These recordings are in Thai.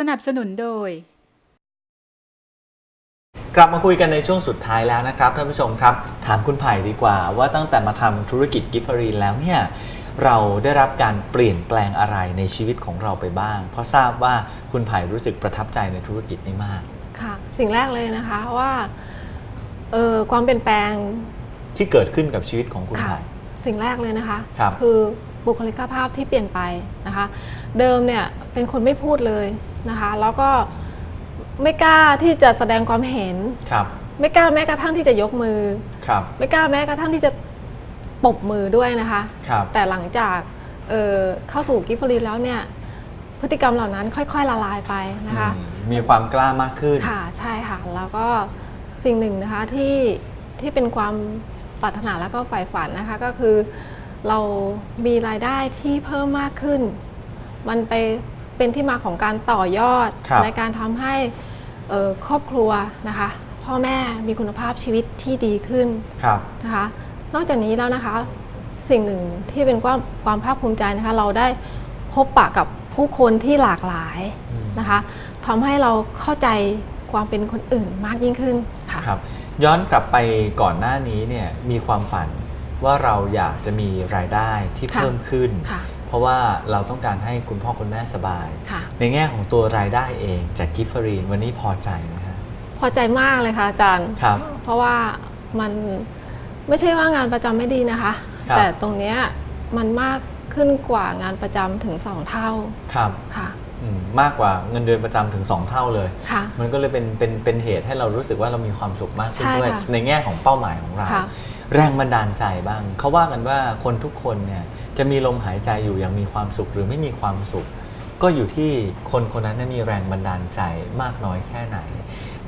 สนับสนุนโดย กลับมาคุยกันในช่วงสุดท้ายแล้วนะครับท่านผู้ชมครับ ถามคุณไผ่ดีกว่า ว่าตั้งแต่มาทำธุรกิจกิฟฟรีนแล้วเนี่ยเราได้รับการเปลี่ยนแปลงอะไรในชีวิตของเราไปบ้าง เพราะทราบว่าคุณไผ่รู้สึกประทับใจในธุรกิจนี้มาก ค่ะ สิ่งแรกเลยนะคะว่าเออความเปลี่ยนแปลงที่เกิดขึ้นกับชีวิตของคุณค่ะ ไผ่ สิ่งแรกเลยนะคะครับ อบุคลิกภาพที่เปลี่ยนไปนะคะ เดิมเนี่ยเป็นคนไม่พูดเลย นะคะ แล้วก็ไม่กล้าที่จะแสดงความเห็น ครับ ไม่กล้าแม้กระทั่งที่จะยกมือ ครับ ไม่กล้าแม้กระทั่งที่จะปรบมือด้วยนะคะ ครับ แต่หลังจากเอ่อเข้าสู่กิฟฟรีแล้วเนี่ยพฤติกรรมเหล่านั้นค่อยๆละลายไปนะคะ อืมมีความกล้ามากขึ้น ค่ะใช่ค่ะ แล้วก็สิ่งหนึ่งนะคะที่ที่เป็นความปรารถนาแล้วก็ใฝ่ฝันนะคะก็คือเรามีรายได้ที่เพิ่มมากขึ้น มันไป เป็นที่มาของการต่อยอดครับในการทำให้เอ่อครอบครัวนะคะ พ่อแม่มีคุณภาพชีวิตที่ดีขึ้นครับนะคะ นอกจากนี้แล้วนะคะ สิ่งหนึ่งที่เป็นความความภาคภูมิใจนะคะ เราได้พบปะกับผู้คนที่หลากหลายอืมนะคะทำให้เราเข้าใจความเป็นคนอื่นมากยิ่งขึ้นค่ะครับย้อนกลับไปก่อนหน้านี้เนี่ยมีความฝันว่าเราอยากจะมีรายได้ที่ค่ะเพิ่มขึ้นค่ะเพ ราะว่าเราต้องการให้คุณพ่อคุณแม่สบายค่ะในแง่ของตัวรายได้เองจากกิฟฟรีนวันนี้พอใจไหมฮะพอใจมากเลยค่ะอาจารย์ครับ เพราะว่ามันไม่ใช่ว่างานประจำไม่ดีนะคะครับแต่ตรงเนี้ยมันมากขึ้นกว่างานประจำถึง2เท่าครับค่ะอืมมากกว่าเงินเดือนประจำถึง 2 เท่าเลยค่ะมันก็เลยเป็นเป็นเป็นเหตุให้เรารู้สึกว่าเรามีความสุขมากขึ้นใช่ด้วยค่ะในแง่ของเป้าหมายของเราค่ะ แรงบันดาลใจบ้าง เขาว่ากันว่าคนทุกคนเนี่ยจะมีลมหายใจอยู่อย่างมีความสุขหรือไม่มีความสุข ก็อยู่ที่คนคนนั้นนะมีแรงบันดาลใจมากน้อยแค่ไหน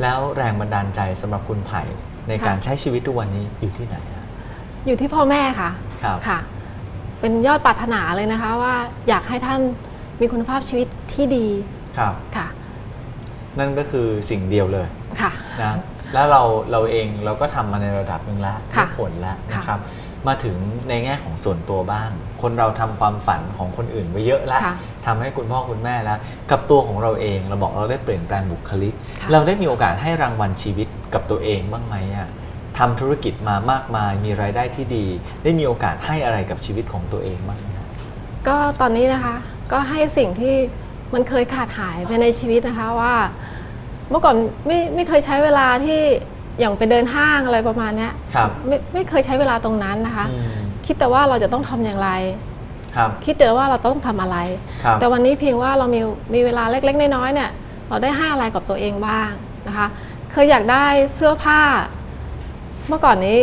แล้วแรงบันดาลใจสำหรับคุณไผ่ในการใช้ชีวิตทุกวันนี้อยู่ที่ไหนฮะอยู่ที่พ่อแม่ค่ะครับค่ะ เป็นยอดปรารถนาเลยนะคะว่าอยากให้ท่านมีคุณภาพชีวิตที่ดีครับค่ะ นั่นก็คือสิ่งเดียวเลยค่ะนะ แล้วเราเราเองเราก็ทำมาในระดับหนึ่งแล้วค่ะได้ผลแล้วค่ะนะครับ มาถึงในแง่ของส่วนตัวบ้าง คนเราทำความฝันของคนอื่นไว้เยอะแล้วค่ะทำให้คุณพ่อคุณแม่แล้ว กับตัวของเราเองเราบอกเราได้เปลี่ยนแปลงบุคลิกค่ะเราได้มีโอกาสให้รางวัลชีวิตกับตัวเองบ้างไหมอะทำธุรกิจมามากมายมีรายได้ที่ดี ได้มีโอกาสให้อะไรกับชีวิตของตัวเองบ้างไหมฮะก็ตอนนี้นะคะก็ให้สิ่งที่มันเคยขาดหายไปในชีวิตนะคะว่า เมื่อก่อนไม่ไม่เคยใช้เวลาที่อย่างไปเดินห้างอะไรประมาณเนี้ยครับไม่ไม่เคยใช้เวลาตรงนั้นนะคะอืมคิดแต่ว่าเราจะต้องทำอย่างไรครับคิดแต่ว่าเราต้องทำอะไรครับแต่วันนี้เพียงว่าเรามีมีเวลาเล็ก ๆ น้อยๆเนี่ย เราได้ให้อะไรกับตัวเองบ้างนะคะ เคยอยากได้เสื้อผ้า เมื่อก่อนนี้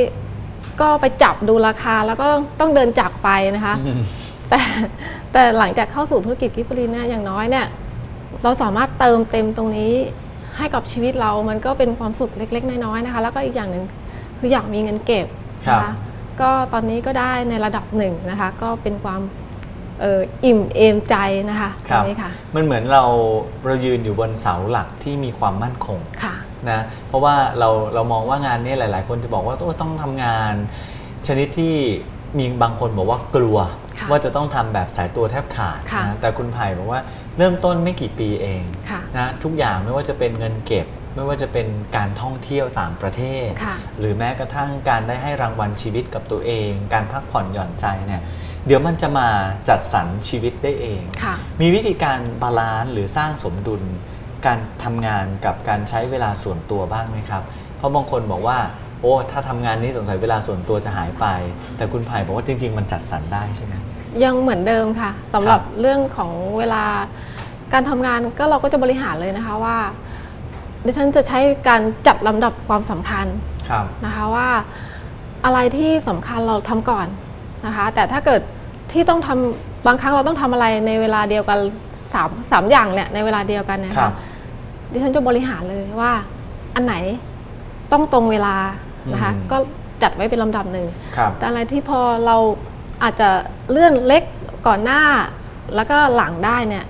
ก็ไปจับดูราคาแล้วก็ต้องเดินจากไปนะคะอืมแต่แต่หลังจากเข้าสู่ธุรกิจกิฟต์ฟรีเนี่ยอย่างน้อยเนี่ย เราสามารถเติมเต็มตรงนี้ ให้กับชีวิตเรามันก็เป็นความสุขเล็ก ๆ น้อยๆนะคะ แล้วก็อีกอย่างหนึ่งคืออยากมีเงินเก็บนะครัคะบก็ตอนนี้ก็ได้ในระดับหนึ่งนะคะ ก็เป็นความเอ่ออิ่มเอมใจนะคะตรงนี้ค่ะ มันเหมือนเราเรายืนอยู่บนเสาหลักที่มีความมั่นคงค่ะนะเพราะว่าเราเรามองว่างานนี้หลาย ๆ คนจะบอกว่าต้องต้องทำงานชนิดที่มีบางคนบอกว่ากลัวค่ะ ว่าจะต้องทำแบบสายตัวแทบขาดค่ะนะแต่คุณไผ่บอกว่าเริ่มต้นไม่กี่ปีเองค่ะนะทุกอย่างไม่ว่าจะเป็นเงินเก็บ ไม่ว่าจะเป็นการท่องเที่ยวต่างประเทศค่ะหรือแม้กระทั่งการได้ให้รางวัลชีวิตกับตัวเอง การพักผ่อนหย่อนใจเนี่ยเดี๋ยวมันจะมาจัดสรรชีวิตได้เองค่ะมีวิธีการบาลานซ์หรือสร้างสมดุลการทำงานกับการใช้เวลาส่วนตัวบ้างไหมครับ เพราะบางคนบอกว่า โอ้ ถ้าทำงานนี้สงสัยเวลาส่วนตัวจะหายไป แต่คุณไผ่บอกว่าจริง ๆ มันจัดสรรได้ใช่ไหม ยังเหมือนเดิมค่ะสำหรับเรื่องของเวลาการทำงานก็เราก็จะบริหารเลยนะคะว่าดิฉันจะใช้การจัดลำดับความสำคัญครับนะคะว่าอะไรที่สำคัญเราทำก่อนนะคะ แต่ถ้าเกิดที่ต้องทำบางครั้งเราต้องทำอะไรในเวลาเดียวกันสามสามอย่างเนี่ยในเวลาเดียวกันเนยครัคะบดิฉันจะบริหารเลยว่าอันไหนต้องตรงเวลานะคะอืมก็จัดไว้เป็นลำดับหนึ่งครับแต่อะไรที่พอเรา อาจจะเลื่อนเล็กก่อนหน้า แล้วก็หลังได้เนี่ย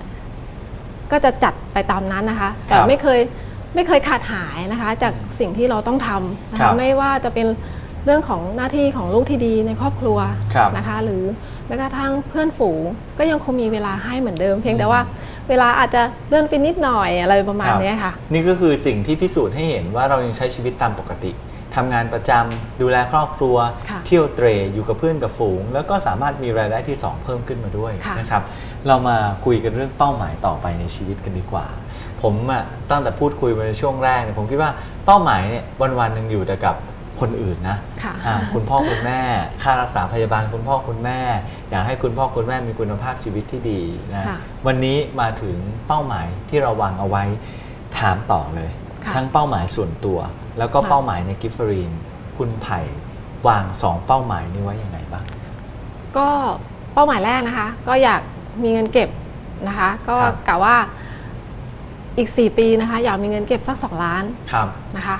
ก็จะจัดไปตามนั้นนะคะ แต่ครับไม่เคยไม่เคยขาดหายนะคะ จากสิ่งที่เราต้องทำนะครัคะบไม่ว่าจะเป็นเรื่องของหน้าที่ของลูกที่ดีในครอบครัวครับนะคะ หรือแม้กระทั่งเพื่อนฝูงก็ยังคงมีเวลาให้เหมือนเดิม เพียงแต่ว่าเวลาอาจจะเลื่อนไปนิดหน่อยอะไรประมาณครับ เนี้ยค่ะ นี่ก็คือสิ่งที่พิสูจน์ให้เห็นว่าเรายังใช้ชีวิตตามปกติ ทำงานประจำดูแลครอบครัว ค่ะเที่ยวเตรอยู่กับเพื่อนกับฝูง แล้วก็สามารถมีรายได้ที่ 2 เพิ่มขึ้นมาด้วยค่ะ นะครับ เรามาคุยกันเรื่องเป้าหมายต่อไปในชีวิตกันดีกว่า ผมอะตั้งแต่พูดคุยมาในช่วงแรกเนี่ยผมคิดว่าเป้าหมายเนี่ยวันๆหนึ่งอยู่แต่กับคนอื่นนะ ค่ะ อ่าคุณพ่อคุณแม่ ค่ารักษาพยาบาลคุณพ่อคุณแม่ อยากให้คุณพ่อคุณแม่มีคุณภาพชีวิตที่ดีนะ ค่ะวันนี้มาถึงเป้าหมายที่เราวางเอาไว้ถามต่อเลยค่ะ ทั้งเป้าหมายส่วนตัว แล้วก็ค่ะเป้าหมายในกิฟเฟอรีน คุณไผ่วางสองเป้าหมายนี้ไว้ยังไงบ้าง ก็เป้าหมายแรกนะคะ ก็อยากมีเงินเก็บนะคะ ก็ครับกะว่าอีก 4 ปีนะคะ อยากมีเงินเก็บสัก 2 ล้านครับนะคะ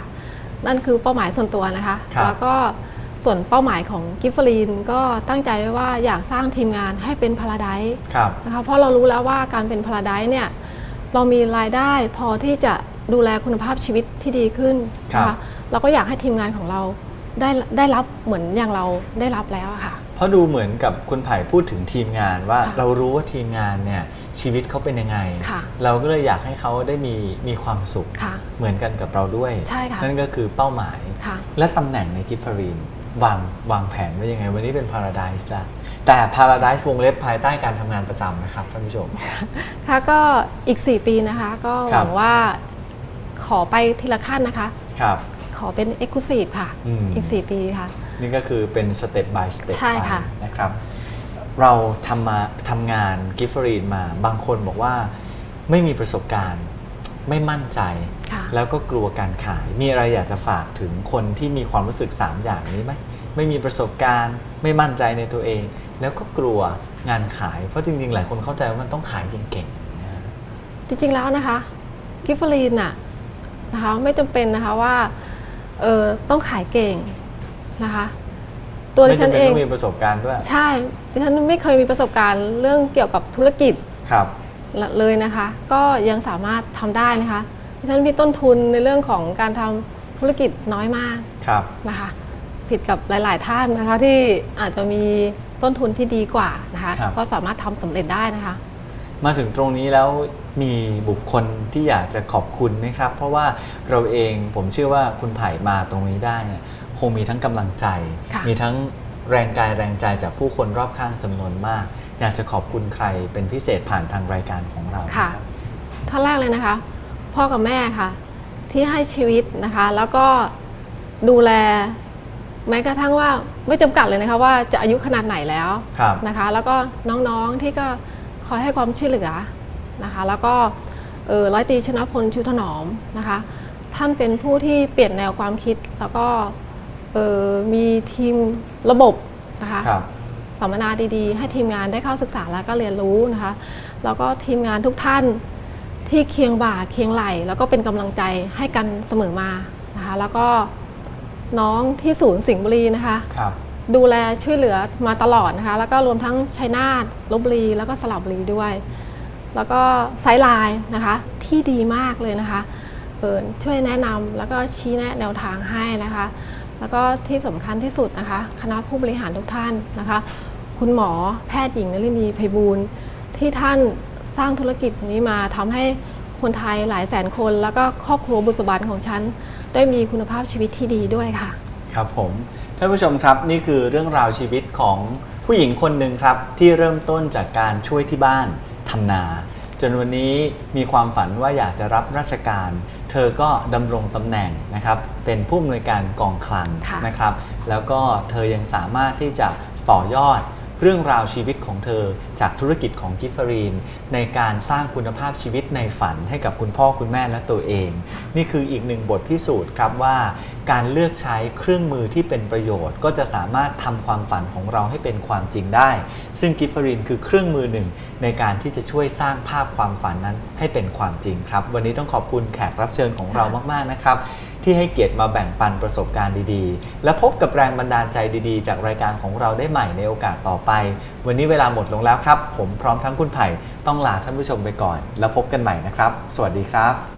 นั่นคือเป้าหมายส่วนตัวนะคะครับแล้วก็ส่วนเป้าหมายของกิฟฟรีนก็ตั้งใจไว้ว่าอยากสร้างทีมงานให้เป็นพาราไดครับนะคะเพราะเรารู้แล้วว่าการเป็นพาราไดเนี่ยเรามีรายได้พอที่จะ ดูแลคุณภาพชีวิตที่ดีขึ้นนะครัคะบเราก็อยากให้ทีมงานของเราได้ได้รับเหมือนอย่างเราได้รับแล้วอะค่ะ เพราะดูเหมือนกับคุณไผ่พูดถึงทีมงานว่าค่ะเรารู้ว่าทีมงานเนี่ยชีวิตเขาเป็นยังไง ค่ะ เราก็เลยอยากให้เขาได้มีมีความสุข ค่ะ เหมือนกันกับเราด้วย ใช่ค่ะ นั่นก็คือเป้าหมาย ค่ะ และตำแหน่งในกิฟฟารีนวางวางแผนไว้ยังไง วันนี้เป็นพาราไดซ์ละแต่พาราไดซ์วงเล็บภายใต้การทำงานประจำนะครับท่านผู้ชม ค่ะก็อีก 4 ปีนะคะ ก็หครับวังว่า ขอไปทีละขั้นนะคะ ครับ ขอเป็น e x c l u s i v e ค่ะอืม อีก 4 ปีค่ะ นี่ก็คือเป็นสเต็ป by สเต็ปใช่ค่ะนะครับ เราทำมาทำงานกิฟฟารีนมา บางคนบอกว่าไม่มีประสบการณ์ ไม่มั่นใจ ค่ะ แล้วก็กลัวการขาย มีอะไรอยากจะฝากถึงคนที่มีความรู้สึก 3 อย่างนี้ไหม ไม่มีประสบการณ์ ไม่มั่นใจในตัวเอง แล้วก็กลัวงานขาย เพราะจริงๆ หลายคนเข้าใจว่ามันต้องขายเก่งๆนะจริงๆแล้วนะคะ กิฟฟรีนน่ะ นะคะไม่จำเป็นนะคะว่าเออต้องขายเก่งนะคะ ตัวดิไม่ฉัจำนเป็นเองต้องมีประสบการณ์ด้วย ใช่ดิฉันไม่เคยมีประสบการณ์เรื่องเกี่ยวกับธุรกิจครับเลยนะคะ ก็ยังสามารถทำได้นะคะดิฉันมีต้นทุนในเรื่องของการทำธุรกิจน้อยมากครับนะคะผิดกับหลาย ๆ ท่านนะคะที่อาจจะมีต้นทุนที่ดีกว่านะคะครับก็สามารถทำสำเร็จได้นะคะ มาถึงตรงนี้แล้ว มีบุคคลที่อยากจะขอบคุณไหมครับ เพราะว่าเราเองผมเชื่อว่าคุณไผ่มาตรงนี้ได้เนี่ยคงมีทั้งกำลังใจค่ะมีทั้งแรงกายแรงใจจากผู้คนรอบข้างจำนวนมาก อยากจะขอบคุณใครเป็นพิเศษผ่านทางรายการของเราค่ะรับท่านแรกเลยนะคะ พ่อกับแม่ค่ะ ที่ให้ชีวิตนะคะ แล้วก็ดูแลแม้กระทั่งว่าไม่จำกัดเลยนะคะว่าจะอายุขนาดไหนแล้วครับนะคะ แล้วก็น้องๆที่ก็คอยให้ความช่วยเหลือ นะคะ แล้วก็เอ่อร้อยตรีชนะพลชูถนอมนะคะ ท่านเป็นผู้ที่เปลี่ยนแนวความคิด แล้วก็เอ่อมีทีมระบบนะคะครับสัมมนาดีๆ ให้ทีมงานได้เข้าศึกษาแล้วก็เรียนรู้นะคะ แล้วก็ทีมงานทุกท่านที่เคียงบ่าเคียงไหล แล้วก็เป็นกำลังใจให้กันเสมอมานะคะ แล้วก็น้องที่ศูนย์สิงห์บุรีนะคะครับดูแลช่วยเหลือมาตลอดนะคะ แล้วก็รวมทั้งชัยนาทลบบุรีแล้วก็สระบุรีด้วย แล้วก็ไซด์ไลน์นะคะที่ดีมากเลยนะคะเออช่วยแนะนำแล้วก็ชี้แนะแนวทางให้นะคะ แล้วก็ที่สำคัญที่สุดนะคะ คณะผู้บริหารทุกท่านนะคะ คุณหมอแพทย์หญิงนลินีไพบูลย์ที่ท่านสร้างธุรกิจนี้มาทำให้คนไทยหลายแสนคน แล้วก็ครอบครัวบุษบาลของฉัน ได้มีคุณภาพชีวิตที่ดีด้วยค่ะ ครับผมท่านผู้ชมครับนี่คือเรื่องราวชีวิตของผู้หญิงคนหนึ่งครับ ที่เริ่มต้นจากการช่วยที่บ้าน ทำนา จนวันนี้มีความฝันว่าอยากจะรับราชการ เธอก็ดำรงตำแหน่งนะครับ เป็นผู้อำนวยการกองคลังค่ะนะครับ แล้วก็เธอยังสามารถที่จะต่อยอด เรื่องราวชีวิตของเธอ จากธุรกิจของกิฟฟารีน ในการสร้างคุณภาพชีวิตในฝันให้กับคุณพ่อคุณแม่และตัวเอง นี่คืออีกหนึ่งบทพิสูจน์ครับว่าการเลือกใช้เครื่องมือที่เป็นประโยชน์ ก็จะสามารถทำความฝันของเราให้เป็นความจริงได้ ซึ่งกิฟฟารีนคือเครื่องมือหนึ่ง ในการที่จะช่วยสร้างภาพความฝันนั้นให้เป็นความจริงครับ วันนี้ต้องขอบคุณแขกรับเชิญของเรามาก ๆนะครับ ที่ให้เกียรติมาแบ่งปันประสบการณ์ดีๆ และพบกับแรงบันดาลใจดีๆ จากรายการของเราได้ใหม่ในโอกาสต่อไป วันนี้เวลาหมดลงแล้วครับ ผมพร้อมทั้งคุณไผ่ต้องลาท่านผู้ชมไปก่อน แล้วพบกันใหม่นะครับ สวัสดีครับ